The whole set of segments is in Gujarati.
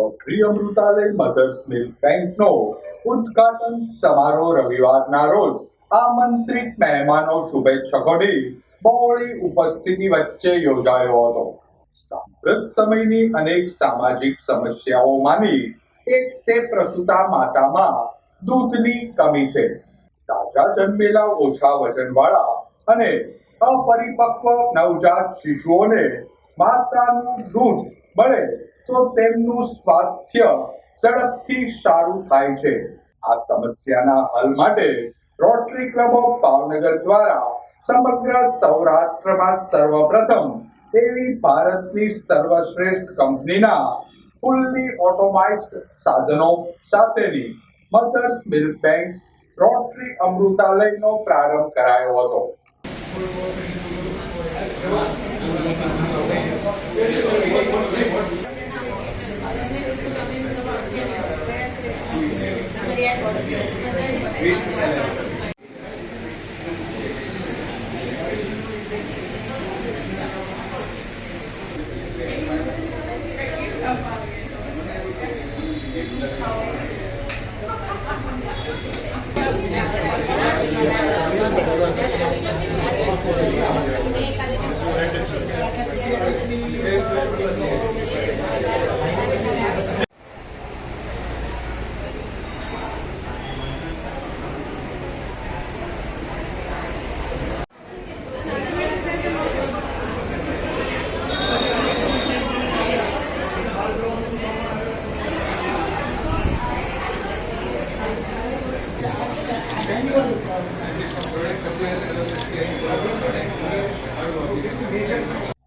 અમૃતાલય મધર્સ મિલ્ક બેંકનો ઉદ્ઘાટન સમારોહ રવિવારના રોજ. આમંત્રિત મહેમાનો શુભેચ્છકોની બહોળી ઉપસ્થિતિ વચ્ચે યોજાયો હતો. સાંપ્રત સમયની અનેક સામાજિક સમસ્યાઓમાંની એક તે પ્રસૂતા માતામાં દૂધની કમી છે. તાજા જન્મેલા ઓછા વજનવાળા અને અપરિપક્વ નવજાત શિશુઓને માતાનું દૂધ મળે તો તેમનું સ્વાસ્થ્ય ઝડપથી સારું થાય છે. આ સમસ્યાના હલ માટે રોટરી ક્લબ ઓફ ભાવનગર દ્વારા સમગ્ર સૌરાષ્ટ્રમાં સર્વપ્રથમ એવી ભારતની સર્વશ્રેષ્ઠ કંપનીના ફૂલ્લી ઓટોમાઇઝડ સાધનો સાથેની મધર્સ મિલ્ક બેંક રોટરી અમૃતાલયનો પ્રારંભ કરાયો હતો. Gracias.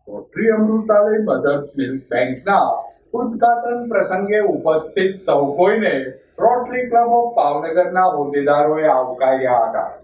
Rotary Amrutalaya mothers milk બેંકના ઉદ્ઘાટન પ્રસંગે ઉપસ્થિત સૌ કોઈને રોટરી ક્લબ ઓફ ભાવનગરના હોદ્દેદારોએ આવકાર્યા હતા.